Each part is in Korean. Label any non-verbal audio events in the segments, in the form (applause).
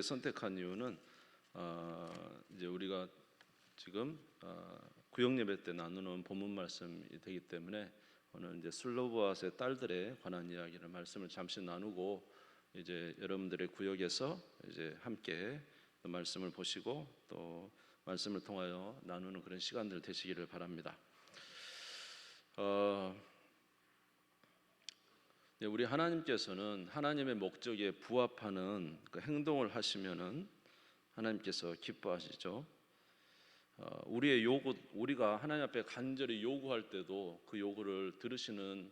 선택한 이유는 어, 이제 우리가 지금 어, 구역 예배 때 나누는 본문 말씀이 되기 때문에 오늘 이제 슬로브아스의 딸들에 관한 이야기를 말씀을 잠시 나누고 이제 여러분들의 구역에서 이제 함께 또 말씀을 보시고 또 말씀을 통하여 나누는 그런 시간들 되시기를 바랍니다. 어, 네, 우리 하나님께서는 하나님의 목적에 부합하는 그 행동을 하시면은 하나님께서 기뻐하시죠. 어, 우리의 요구, 우리가 하나님 앞에 간절히 요구할 때도 그 요구를 들으시는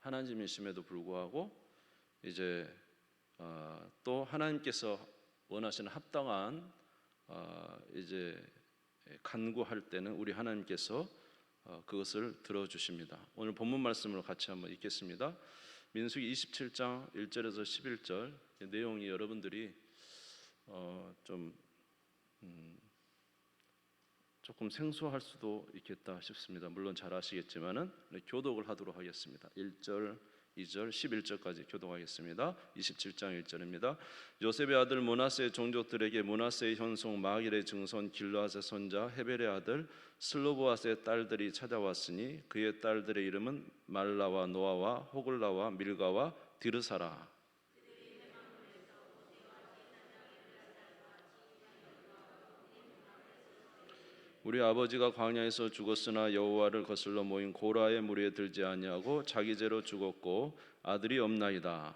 하나님이심에도 불구하고 이제 어, 또 하나님께서 원하시는 합당한 어, 이제 간구할 때는 우리 하나님께서 어, 그것을 들어주십니다. 오늘 본문 말씀으로 같이 한번 읽겠습니다. 민수기 27장 1절에서 11절 내용이 여러분들이 어, 좀 음, 조금 생소할 수도 있겠다 싶습니다. 물론 잘 아시겠지만은 교독을 하도록 하겠습니다. 1절, 2절, 11절까지 교독하겠습니다. 27장 1절입니다. 요셉의 아들 모나스의 종족들에게 모나스의 현송 마길의 증손 길르앗의 손자 헤벨의 아들 슬로보아스의 딸들이 찾아왔으니 그의 딸들의 이름은 말라와 노아와 호글라와 밀가와 디르사라. 우리 아버지가 광야에서 죽었으나 여호와를 거슬러 모인 고라의 무리에 들지 아니하고 자기 죄로 죽었고 아들이 없나이다.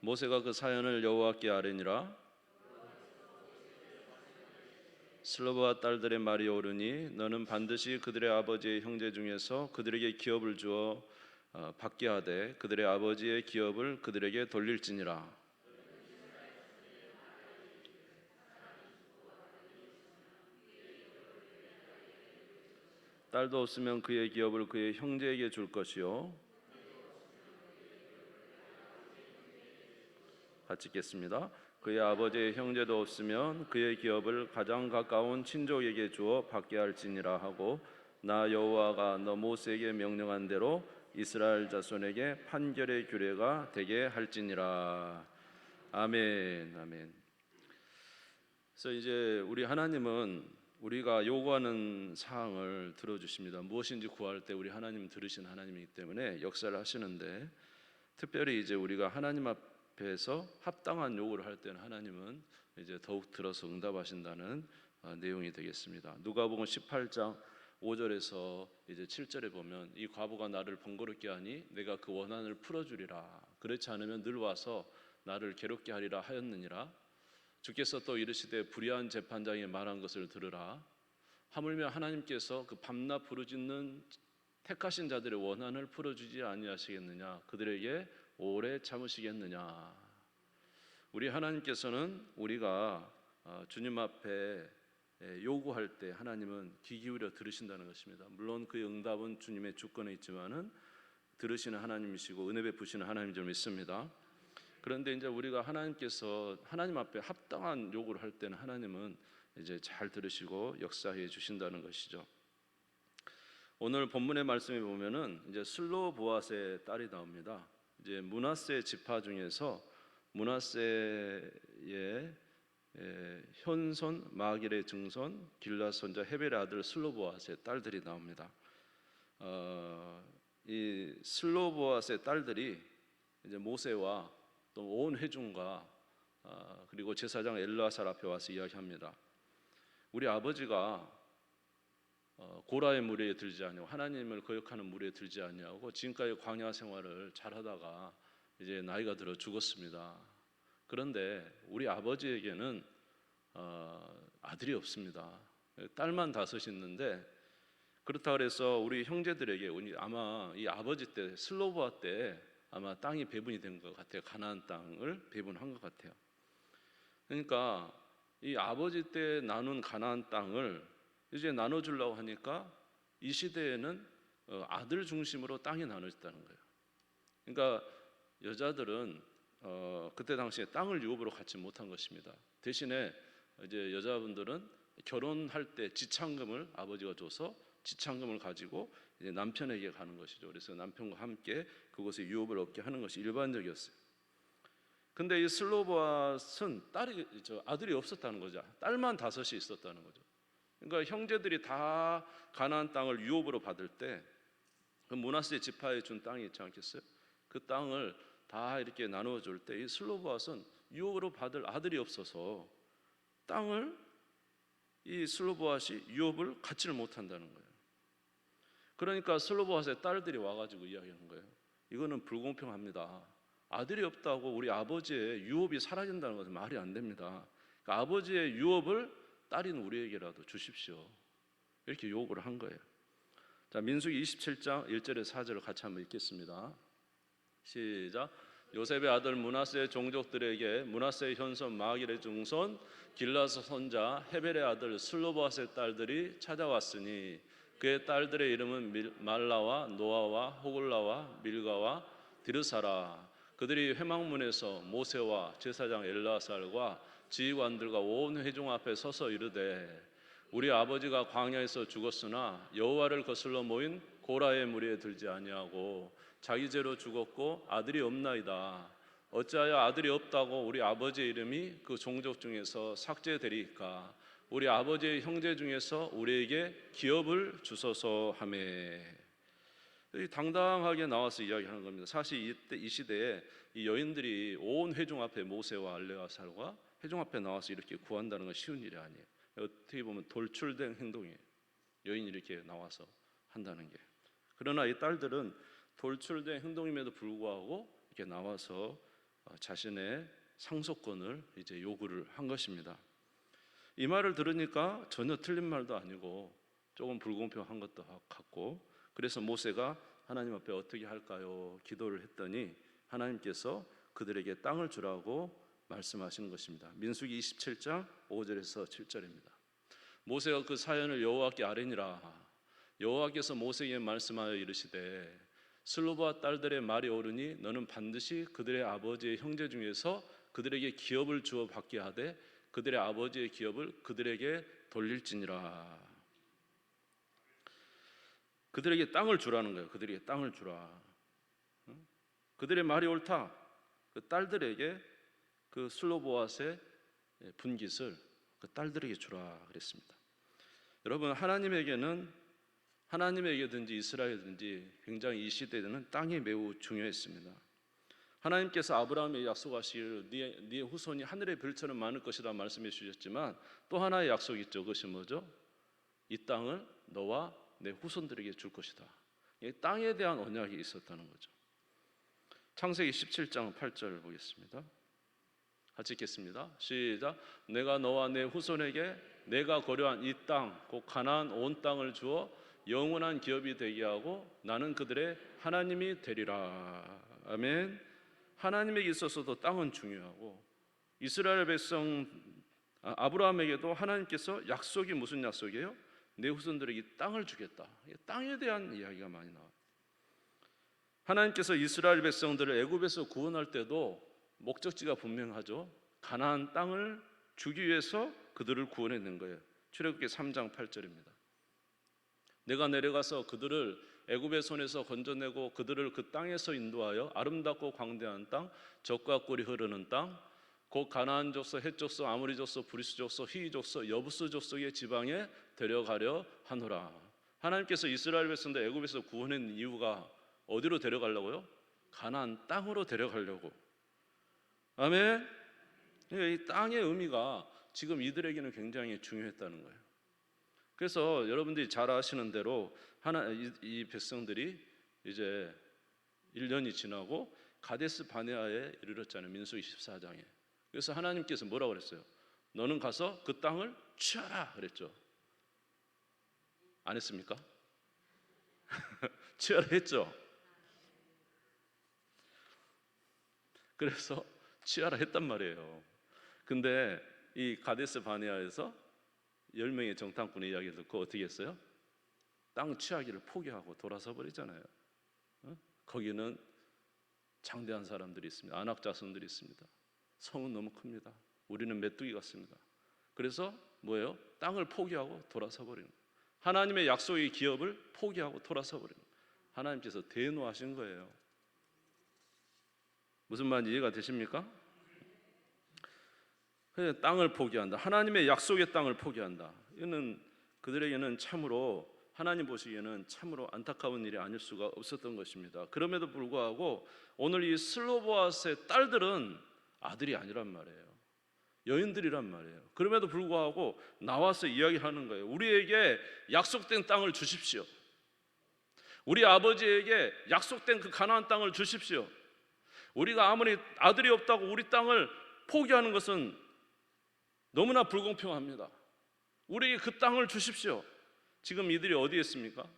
모세가 그 사연을 여호와께 아뢰니라 슬로바와 딸들의 말이 옳으니 너는 반드시 그들의 아버지의 형제 중에서 그들에게 기업을 주어 어, 받게 하되 그들의 아버지의 기업을 그들에게 돌릴지니라. 딸도 없으면 그의 기업을 그의 형제에게 줄 것이요. 같이 읽겠습니다. 그의 아버지의 형제도 없으면 그의 기업을 가장 가까운 친족에게 주어 받게 할지니라 하고 나 여호와가 너 모세에게 명령한 대로 이스라엘 자손에게 판결의 규례가 되게 할지니라. 아멘. 아멘. 그래서 이제 우리 하나님은 우리가 요구하는 사항을 들어주십니다. 무엇인지 구할 때 우리 하나님 들으신 하나님이기 때문에 역사를 하시는데 특별히 이제 우리가 하나님 앞에서 합당한 요구를 할 때는 하나님은 이제 더욱 들어서 응답하신다는 어, 내용이 되겠습니다. 누가복음 18장 5절에서 이제 7절에 보면 이 과부가 나를 번거롭게 하니 내가 그 원한을 풀어 주리라. 그렇지 않으면 늘 와서 나를 괴롭게 하리라 하였느니라. 주께서 또 이르시되 불의한 재판장이 말한 것을 들으라. 하물며 하나님께서 그 밤낮 부르짖는 택하신 자들의 원한을 풀어 주지 아니하시겠느냐? 그들에게 오래 참으시겠느냐? 우리 하나님께서는 우리가 어, 주님 앞에 예, 요구할 때 하나님은 귀 기울여 들으신다는 것입니다. 물론 그 응답은 주님의 주권에 있지만은 들으시는 하나님이시고 은혜 베푸시는 하나님 줄 믿습니다. 그런데 이제 우리가 하나님께서 하나님 앞에 합당한 요구를 할 때는 하나님은 이제 잘 들으시고 역사해 주신다는 것이죠. 오늘 본문의 말씀에 보면은 이제 슬로 보아스의 딸이 나옵니다. 이제 문하세 지파 중에서 문하세의 예, 현손, 마길의 증손, 길라 손자 헤벨의 아들 슬로보아스의 딸들이 나옵니다. 어, 이 슬로보아스의 딸들이 이제 모세와 또 온 회중과 어, 그리고 제사장 엘라살 앞에 와서 이야기합니다. 우리 아버지가 어, 고라의 무리에 들지 아니하고 하나님을 거역하는 무리에 들지 아니하고 지금까지 광야 생활을 잘하다가 이제 나이가 들어 죽었습니다. 그런데 우리 아버지에게는 어, 아들이 없습니다. 딸만 다섯 있는데 그렇다 그래서 우리 형제들에게 아마 이 아버지 때 슬로보아 때 아마 땅이 배분이 된 것 같아요. 가나안 땅을 배분한 것 같아요. 그러니까 이 아버지 때 나눈 가나안 땅을 이제 나눠주려고 하니까 이 시대에는 어, 아들 중심으로 땅이 나눠졌다는 거예요. 그러니까 여자들은 어, 그때 당시에 땅을 유업으로 갖지 못한 것입니다. 대신에 이제 여자분들은 결혼할 때 지참금을 아버지가 줘서 지참금을 가지고 이제 남편에게 가는 것이죠. 그래서 남편과 함께 그곳에 유업을 얻게 하는 것이 일반적이었어요. 근데 이 슬로보아스는 딸이 저 아들이 없었다는 거죠. 딸만 다섯이 있었다는 거죠. 그러니까 형제들이 다 가나안 땅을 유업으로 받을 때그 문하세 지파에 준 땅이 있지 않겠어요? 그 땅을 다 이렇게 나누어 줄 때 이 슬로보아스는 유업으로 받을 아들이 없어서 땅을 이 슬로보아시 유업을 갖지를 못한다는 거예요. 그러니까 슬로보아스의 딸들이 와가지고 이야기하는 거예요. 이거는 불공평합니다. 아들이 없다고 우리 아버지의 유업이 사라진다는 것은 말이 안 됩니다. 그러니까 아버지의 유업을 딸인 우리에게라도 주십시오. 이렇게 요구를 한 거예요. 자, 민수기 27장 1절에 4절을 같이 한번 읽겠습니다. 시작. 요셉의 아들 문하세의 종족들에게 문하세의 현손 마길의 중손 길라스 손자 헤벨의 아들 슬로바스의 딸들이 찾아왔으니 그의 딸들의 이름은 밀- 말라와 노아와 호글라와 밀가와 디르사라 그들이 회막문에서 모세와 제사장 엘라살과 지휘관들과 온 회중 앞에 서서 이르되 우리 아버지가 광야에서 죽었으나 여호와를 거슬러 모인 고라의 무리에 들지 아니하고 자기 죄로 죽었고 아들이 없나이다. 어찌하여 아들이 없다고 우리 아버지의 이름이 그 종족 중에서 삭제되리까? 우리 아버지의 형제 중에서 우리에게 기업을 주소서 하매. 이 당당하게 나와서 이야기하는 겁니다. 사실 이때 이 시대에 이 여인들이 온 회중 앞에 모세와 알레아살과 회중 앞에 나와서 이렇게 구한다는 건 쉬운 일이 아니에요. 어떻게 보면 돌출된 행동이에요. 여인이 이렇게 나와서 한다는 게. 그러나 이 딸들은 돌출된 행동임에도 불구하고 이렇게 나와서 어, 자신의 상속권을 이제 요구를 한 것입니다. 이 말을 들으니까 전혀 틀린 말도 아니고 조금 불공평한 것도 같고 그래서 모세가 하나님 앞에 어떻게 할까요? 기도를 했더니 하나님께서 그들에게 땅을 주라고 말씀하시는 것입니다. 민수기 27장 5절에서 7절입니다. 모세가 그 사연을 여호와께 아뢰니라 여호와께서 모세에게 말씀하여 이르시되 슬로바 딸들의 말이 옳으니 너는 반드시 그들의 아버지의 형제 중에서 그들에게 기업을 주어 받게 하되 그들의 아버지의 기업을 그들에게 돌릴지니라. 그들에게 땅을 주라는 거예요. 그들에게 땅을 주라. 응? 그들의 말이 옳다. 그 딸들에게 그 슬로보아스의 분깃을 그 딸들에게 주라 그랬습니다. 여러분 하나님에게는 하나님에게든지 이스라엘든지 굉장히 이 시대에는 땅이 매우 중요했습니다. 하나님께서 아브라함에 약속하실 네, 네 후손이 하늘의 별처럼 많을 것이라 말씀해 주셨지만 또 하나의 약속이 있죠. 그것이 뭐죠? 이 땅을 너와 내 후손들에게 줄 것이다. 이 땅에 대한 언약이 있었다는 거죠. 창세기 17장 8절 보겠습니다. 같이 읽겠습니다. 시작. 내가 너와 내 후손에게 내가 거류한 이 땅, 곧 가나안 온 땅을 주어 영원한 기업이 되게 하고 나는 그들의 하나님이 되리라. 아멘. 하나님에게 있어서도 땅은 중요하고 이스라엘 백성 아, 아브라함에게도 하나님께서 약속이 무슨 약속이에요? 내 후손들에게 이 땅을 주겠다. 이 땅에 대한 이야기가 많이 나와요. 하나님께서 이스라엘 백성들을 애굽에서 구원할 때도 목적지가 분명하죠. 가나안 땅을 주기 위해서 그들을 구원해낸 거예요. 출애굽기 3장 8절입니다. 내가 내려가서 그들을 애굽의 손에서 건져내고 그들을 그 땅에서 인도하여 아름답고 광대한 땅, 적과 꿀이 흐르는 땅, 곧 가나안 족속, 헷 족속, 아모리 족속, 브리스 족속, 히이 족속, 여부스 족속의 지방에 데려가려 하노라. 하나님께서 이스라엘 백성들 애굽에서 구원한 이유가 어디로 데려가려고요? 가나안 땅으로 데려가려고. 아멘. 이 땅의 의미가 지금 이들에게는 굉장히 중요했다는 거예요. 그래서 여러분들이 잘 아시는 대로 하나 이, 이 백성들이 이제 1년이 지나고 가데스 바네아에 이르렀잖아요. 민수 24장에. 그래서 하나님께서 뭐라고 그랬어요? 너는 가서 그 땅을 취하라 그랬죠. 안 했습니까? (laughs) 취하라 했죠. 그래서 취하라 했단 말이에요. 근데 이 가데스 바네아에서 열 명의 정탐꾼의 이야기를 듣고 어떻게 했어요? 땅 취하기를 포기하고 돌아서 버리잖아요. 어? 거기는 장대한 사람들이 있습니다. 안악 자손들이 있습니다. 성은 너무 큽니다. 우리는 메뚜기 같습니다. 그래서 뭐예요? 땅을 포기하고 돌아서 버리는. 하나님의 약속의 기업을 포기하고 돌아서 거예요. 하나님께서 대노하신 거예요. 무슨 말인지 이해가 되십니까? 그냥 땅을 포기한다. 하나님의 약속의 땅을 포기한다. 이는 그들에게는 참으로 하나님 보시기에는 참으로 안타까운 일이 아닐 수가 없었던 것입니다. 그럼에도 불구하고 오늘 이 슬로보아스의 딸들은 아들이 아니란 말이에요. 여인들이란 말이에요. 그럼에도 불구하고 나와서 이야기하는 거예요. 우리에게 약속된 땅을 주십시오. 우리 아버지에게 약속된 그 가나안 땅을 주십시오. 우리가 아무리 아들이 없다고 우리 땅을 포기하는 것은 너무나 불공평합니다. 우리에게 그 땅을 주십시오. 지금 이들이 어디에 있습니까?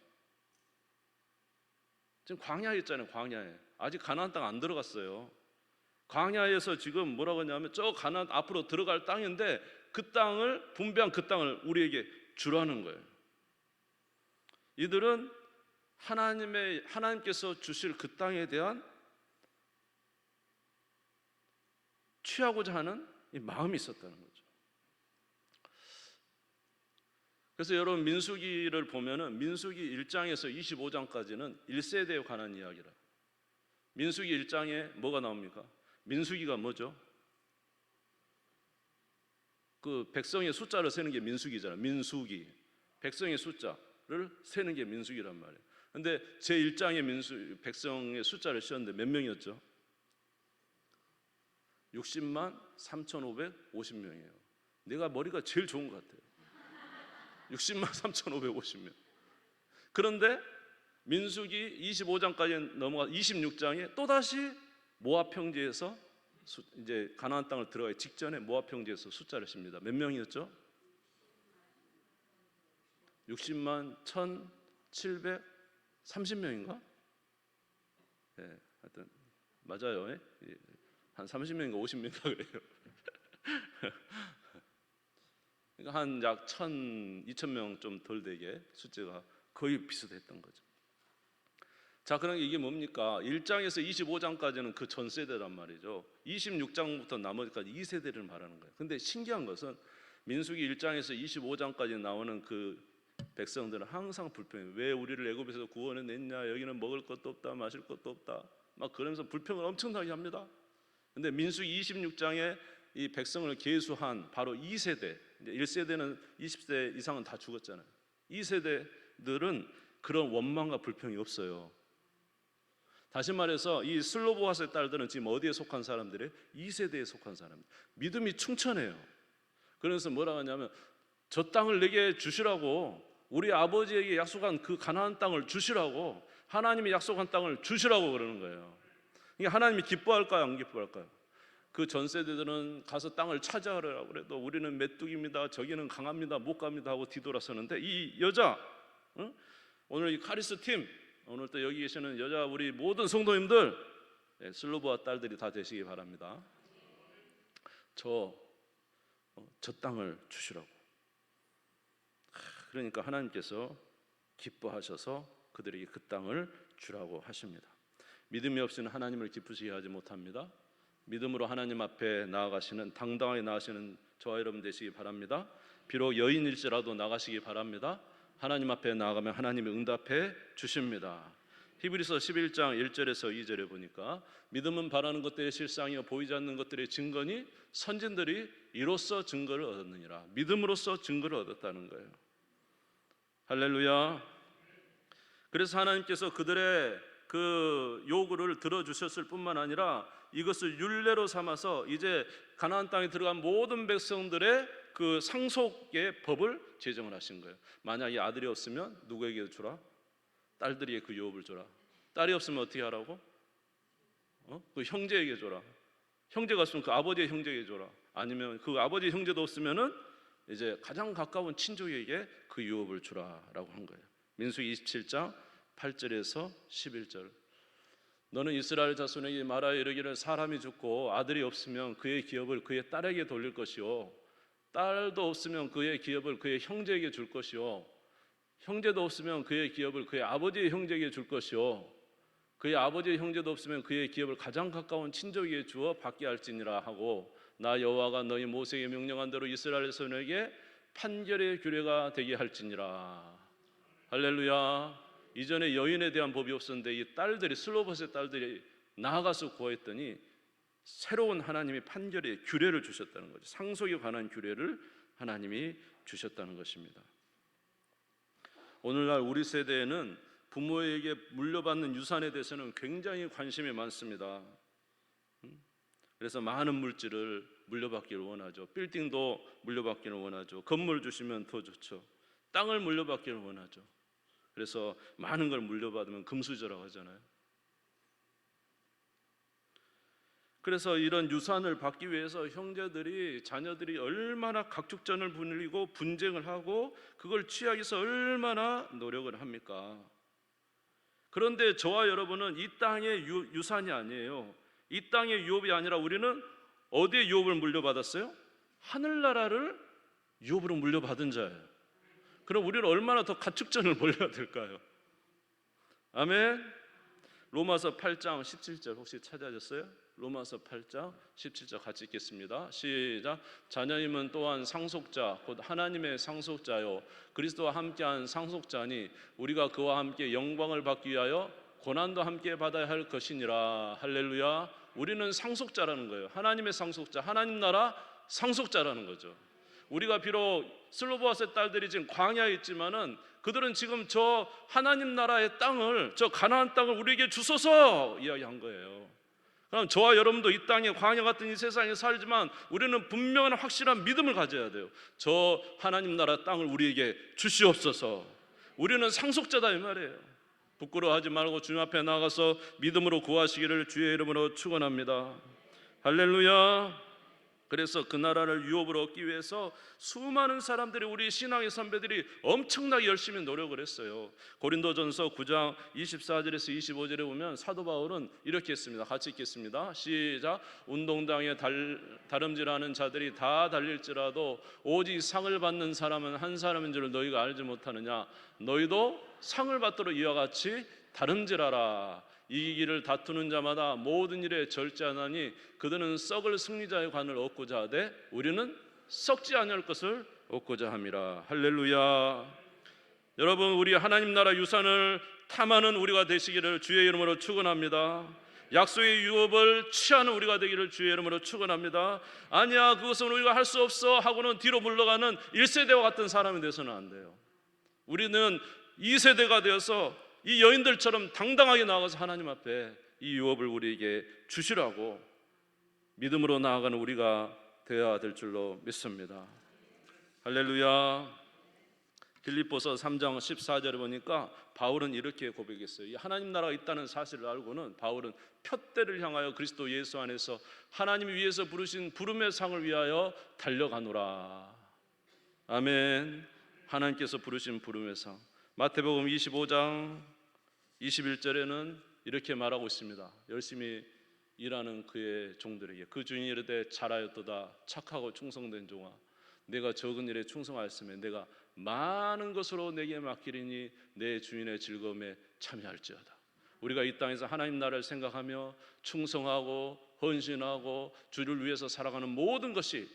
지금 광야에 있잖아요. 광야에. 아직 가나안 땅 안 들어갔어요. 광야에서 지금 뭐라고 하냐면 저 가나안 앞으로 들어갈 땅인데 그 땅을 분배한 그 땅을 우리에게 주라는 거예요. 이들은 하나님의 하나님께서 주실 그 땅에 대한 취하고자 하는 이 마음이 있었다는 거죠. 그래서 여러분 민수기를 보면은 민수기 1장에서 25장까지는 1세대에 관한 이야기라. 민수기 1장에 뭐가 나옵니까? 민수기가 뭐죠? 그 백성의 숫자를 세는 게 민수기잖아. 민수기. 백성의 숫자를 세는 게 민수기란 말이에요. 근데 제 1장의 민수 백성의 숫자를 세었는데 몇 명이었죠? 60만 3,550명이에요. 내가 머리가 제일 좋은 것 같아요. 60만 3,550명. 그런데 민수기 25장까지 넘어가 26장에 또 다시 모압 평지에서 수- 이제 가나안 땅을 들어가기 직전에 모압 평지에서 숫자를 씁니다. 몇 명이었죠? 60만 1,730명인가? 예, 하여튼 맞아요. 예? 예, 한 30명인가 50명인가 그래요. (laughs) 그러니까 한약 1,000, 2,000명 좀 덜 되게 숫자가 거의 비슷했던 거죠. 자, 그럼 이게 뭡니까? 1장에서 25장까지는 그 전 세대란 말이죠. 26장부터 나머지까지 2세대를 말하는 거예요. 근데 신기한 것은 민수기 1장에서 25장까지 나오는 그 백성들은 항상 불평해요. 왜 우리를 애굽에서 구원해 냈냐? 여기는 먹을 것도 없다, 마실 것도 없다. 막 그러면서 불평을 엄청나게 합니다. 근데 민수기 26장에 이 백성을 계수한 바로 2세대, 이제 1세대는 20세 이상은 다 죽었잖아요. 2세대들은 그런 원망과 불평이 없어요. 다시 말해서 이 슬로보아스의 딸들은 지금 어디에 속한 사람들이 2세대에 속한 사람. 믿음이 충천해요. 그래서 뭐라 하냐면 저 땅을 내게 주시라고 우리 아버지에게 약속한 그 가나안 땅을 주시라고 하나님이 약속한 땅을 주시라고 그러는 거예요. 이게 하나님이 기뻐할까요, 안 기뻐할까요? 그 전 세대들은 가서 땅을 차지하라고 그래도 우리는 메뚜기입니다. 저기는 강합니다. 못 갑니다 하고 뒤돌아서는데 이 여자 응? 오늘 이 카리스 팀 오늘 또 여기 계시는 여자 우리 모든 성도님들 예, 슬로보아 딸들이 다 되시기 바랍니다. 저, 어, 저 땅을 주시라고. 하, 그러니까 하나님께서 기뻐하셔서 그들에게 그 땅을 주라고 하십니다. 믿음이 없이는 하나님을 기쁘시게 하지 못합니다. 믿음으로 하나님 앞에 나아가시는 당당하게 나아가시는 저와 여러분 되시기 바랍니다. 비록 여인일지라도 나가시기 바랍니다. 하나님 앞에 나아가면 하나님이 응답해 주십니다. 히브리서 11장 1절에서 2절에 보니까 믿음은 바라는 것들의 실상이요 보이지 않는 것들의 증거니 선진들이 이로써 증거를 얻었느니라. 믿음으로써 증거를 얻었다는 거예요. 할렐루야. 그래서 하나님께서 그들의 그 요구를 들어 주셨을 뿐만 아니라 이것을 율례로 삼아서 이제 가나안 땅에 들어간 모든 백성들의 그 상속의 법을 제정을 하신 거예요. 만약에 아들이 없으면 누구에게 주라? 딸들에게 그 유업을 줘라. 딸이 없으면 어떻게 하라고? 어? 그 형제에게 줘라. 형제가 없으면 그 아버지의 형제에게 줘라. 아니면 그 아버지 형제도 없으면은 이제 가장 가까운 친족에게 그 유업을 주라라고 한 거예요. 민수기 27장 8절에서 11절. 너는 이스라엘 자손에게 말하여 이르기를 사람이 죽고 아들이 없으면 그의 기업을 그의 딸에게 돌릴 것이요. 딸도 없으면 그의 기업을 그의 형제에게 줄 것이요. 형제도 없으면 그의 기업을 그의 아버지의 형제에게 줄 것이요. 그의 아버지의 형제도 없으면 그의 기업을 가장 가까운 친족에게 주어 받게 할지니라 하고 나 여호와가 너희 모세에게 명령한 대로 이스라엘 자손에게 판결의 규례가 되게 할지니라. 할렐루야. 이전에 여인에 대한 법이 없었는데 이 딸들이 슬로버스의 딸들이 나아가서 구하였더니 새로운 하나님이 판결의 규례를 주셨다는 거죠. 상속에 관한 규례를 하나님이 주셨다는 것입니다. 오늘날 우리 세대에는 부모에게 물려받는 유산에 대해서는 굉장히 관심이 많습니다. 음? 그래서 많은 물질을 물려받기를 원하죠. 빌딩도 물려받기를 원하죠. 건물 주시면 더 좋죠. 땅을 물려받기를 원하죠. 그래서 많은 걸 물려받으면 금수저라고 하잖아요. 그래서 이런 유산을 받기 위해서 형제들이 자녀들이 얼마나 각축전을 벌이고 분쟁을 하고 그걸 취하기 위해서 얼마나 노력을 합니까? 그런데 저와 여러분은 이 땅의 유, 유산이 아니에요. 이 땅의 유업이 아니라 우리는 어디에 유업을 물려받았어요? 하늘나라를 유업으로 물려받은 자예요. 그럼 우리는 얼마나 더 가축전을 (laughs) 벌여야 될까요? 아멘. 로마서 8장 17절 혹시 찾아졌어요? 로마서 8장 17절 같이 읽겠습니다. 시작. 자녀님은 또한 상속자 곧 하나님의 상속자요 그리스도와 함께한 상속자니 우리가 그와 함께 영광을 받기 위하여 고난도 함께 받아야 할 것이니라. 할렐루야. 우리는 상속자라는 거예요. 하나님의 상속자, 하나님 나라 상속자라는 거죠. 우리가 비록 슬로보아스의 딸들이 지금 광야에 있지만은 그들은 지금 저 하나님 나라의 땅을 저 가나안 땅을 우리에게 주소서 이야기한 거예요. 그럼 저와 여러분도 이 땅에 광야 같은 이 세상에 살지만 우리는 분명한 확실한 믿음을 가져야 돼요. 저 하나님 나라 땅을 우리에게 주시옵소서. 우리는 상속자다 이 말이에요. 부끄러워하지 말고 주님 앞에 나가서 믿음으로 구하시기를 주의 이름으로 축원합니다. 할렐루야. 그래서 그 나라를 유업으로 얻기 위해서 수많은 사람들이 우리 신앙의 선배들이 엄청나게 열심히 노력을 했어요. 고린도전서 9장 24절에서 25절에 보면 사도 바울은 이렇게 했습니다. 같이 읽겠습니다. 시작. 운동장에 달, 다름질하는 자들이 다 달릴지라도 오직 상을 받는 사람은 한 사람인 줄 너희가 알지 못하느냐. 너희도 상을 받도록 이와 같이 다름질하라. 이기기를 다투는 자마다 모든 일에 절제하나니 그들은 썩을 승리자의 관을 얻고자 하되 우리는 썩지 아니할 것을 얻고자 함이라. 할렐루야. 여러분 우리 하나님 나라 유산을 탐하는 우리가 되시기를 주의 이름으로 축원합니다. 약속의 유업을 취하는 우리가 되기를 주의 이름으로 축원합니다. 아니야 그것은 우리가 할 수 없어 하고는 뒤로 물러가는 1세대와 같은 사람이 되서는 안 돼요. 우리는 2세대가 되어서 이 여인들처럼 당당하게 나아가서 하나님 앞에 이 유업을 우리에게 주시라고 믿음으로 나아가는 우리가 되어야 될 줄로 믿습니다. 할렐루야. 빌립보서 3장 14절에 보니까 바울은 이렇게 고백했어요. 이 하나님 나라가 있다는 사실을 알고는 바울은 표대를 향하여 그리스도 예수 안에서 하나님이 위에서 부르신 부름의 상을 위하여 달려가노라. 아멘. 하나님께서 부르신 부름의 상. 마태복음 25장 21절에는 이렇게 말하고 있습니다. 열심히 일하는 그의 종들에게 그 주인이 이르되 잘하였도다 착하고 충성된 종아 내가 적은 일에 충성하였으면 내가 많은 것으로 내게 맡기리니 내 주인의 즐거움에 참여할지어다. 우리가 이 땅에서 하나님 나라를 생각하며 충성하고 헌신하고 주를 위해서 살아가는 모든 것이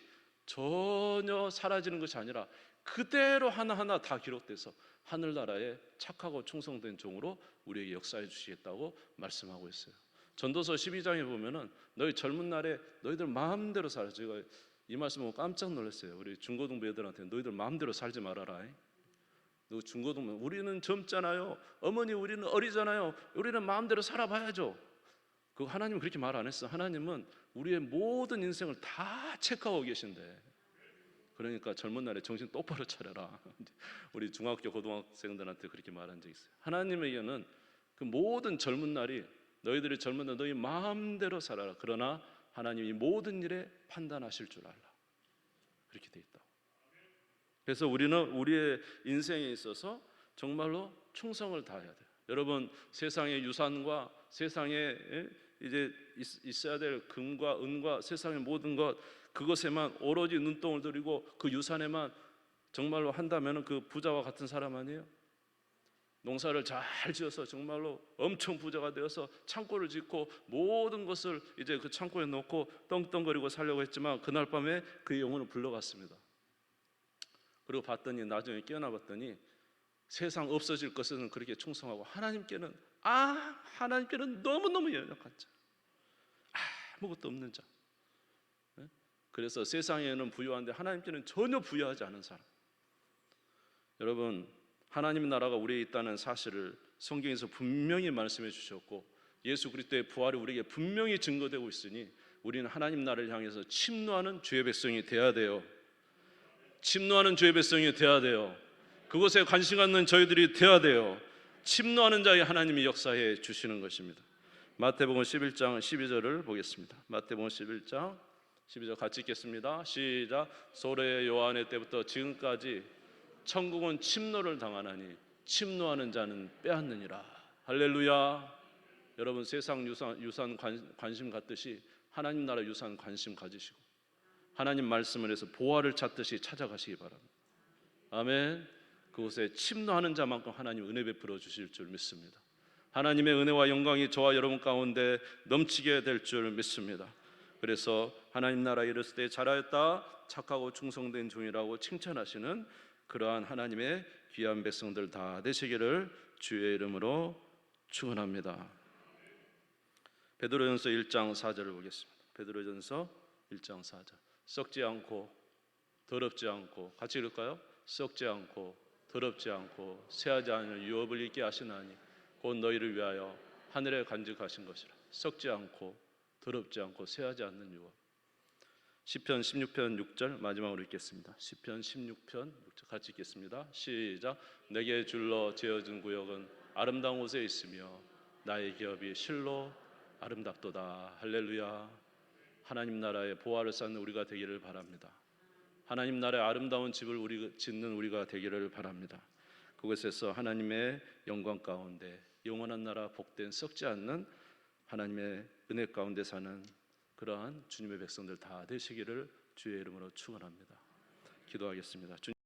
전혀 사라지는 것이 아니라 그대로 하나하나 다 기록돼서 하늘나라에 착하고 충성된 종으로 우리에게 역사해 주시겠다고 말씀하고 있어요. 전도서 12장에 보면은 너희 젊은 날에 너희들 마음대로 살아. 제가 이 말씀 보고 깜짝 놀랐어요. 우리 중고등부 애들한테 너희들 마음대로 살지 말아라. 너 중고등부 우리는 젊잖아요. 어머니 우리는 어리잖아요. 우리는 마음대로 살아봐야죠. 그 하나님은 그렇게 말 안 했어. 하나님은 우리의 모든 인생을 다 체크하고 계신데. 그러니까 젊은 날에 정신 똑바로 차려라. (laughs) 우리 중학교 고등학생들한테 그렇게 말한 적 있어요. 하나님에게는 그 모든 젊은 날이 너희들이 젊은 날 너희 마음대로 살아라. 그러나 하나님이 모든 일에 판단하실 줄 알라. 그렇게 돼 있다. 그래서 우리는 우리의 인생에 있어서 정말로 충성을 다해야 돼요. 여러분 세상의 유산과 세상에 이제 있어야 될 금과 은과 세상의 모든 것 그것에만 오로지 눈동을 들이고 그 유산에만 정말로 한다면 그 부자와 같은 사람 아니에요? 농사를 잘 지어서 정말로 엄청 부자가 되어서 창고를 짓고 모든 것을 이제 그 창고에 놓고 떵떵거리고 살려고 했지만 그날 밤에 그 영혼을 불러갔습니다. 그리고 봤더니 나중에 깨어나 봤더니 세상 없어질 것은 그렇게 충성하고 하나님께는 아 하나님께는 너무 너무 연약한 자, 아무것도 없는 자. 예? 그래서 세상에는 부유한데 하나님께는 전혀 부유하지 않은 사람. 여러분 하나님 나라가 우리에 있다는 사실을 성경에서 분명히 말씀해 주셨고 예수 그리스도의 부활이 우리에게 분명히 증거되고 있으니 우리는 하나님 나라를 향해서 침노하는 주의 백성이 돼야 돼요. 침노하는 주의 백성이 돼야 돼요. 그것에 관심 갖는 저희들이 돼야 돼요. 침노하는 자에 하나님이 역사해 주시는 것입니다. 마태복음 11장 12절을 보겠습니다. 마태복음 11장 12절 같이 읽겠습니다. 시작. 소래 요한의 때부터 지금까지 천국은 침노를 당하나니 침노하는 자는 빼앗느니라. 할렐루야. 여러분 세상 유산 유산 관, 관심 갖듯이 하나님 나라 유산 관심 가지시고 하나님 말씀을 해서 보화를 찾듯이 찾아가시기 바랍니다. 아멘. 그곳에 침노하는 자만큼 하나님 은혜 베풀어 주실 줄 믿습니다. 하나님의 은혜와 영광이 저와 여러분 가운데 넘치게 될 줄 믿습니다. 그래서 하나님 나라에 이르을 때 잘하였다 착하고 충성된 종이라고 칭찬하시는 그러한 하나님의 귀한 백성들 다 되시기를 주의 이름으로 축원합니다. 베드로전서 1장 4절을 보겠습니다. 베드로전서 1장 4절. 썩지 않고 더럽지 않고 같이 읽을까요? 썩지 않고 더럽지 않고 새하지 않은 유업을 있게 하시나니 곧 너희를 위하여 하늘에 간직하신 것이라. 썩지 않고 더럽지 않고 새하지 않는 유업. 시편 16편 6절 마지막으로 읽겠습니다. 시편 16편 6절 같이 읽겠습니다. 시작. 내게 줄러 지어진 구역은 아름다운 곳에 있으며 나의 기업이 실로 아름답도다. 할렐루야. 하나님 나라의 보화를 쌓는 우리가 되기를 바랍니다. 하나님 나라의 아름다운 집을 우리 짓는 우리가 되기를 바랍니다. 그곳에서 하나님의 영광 가운데 영원한 나라 복된 썩지 않는 하나님의 은혜 가운데 사는 그러한 주님의 백성들 다 되시기를 주의 이름으로 축원합니다. 기도하겠습니다.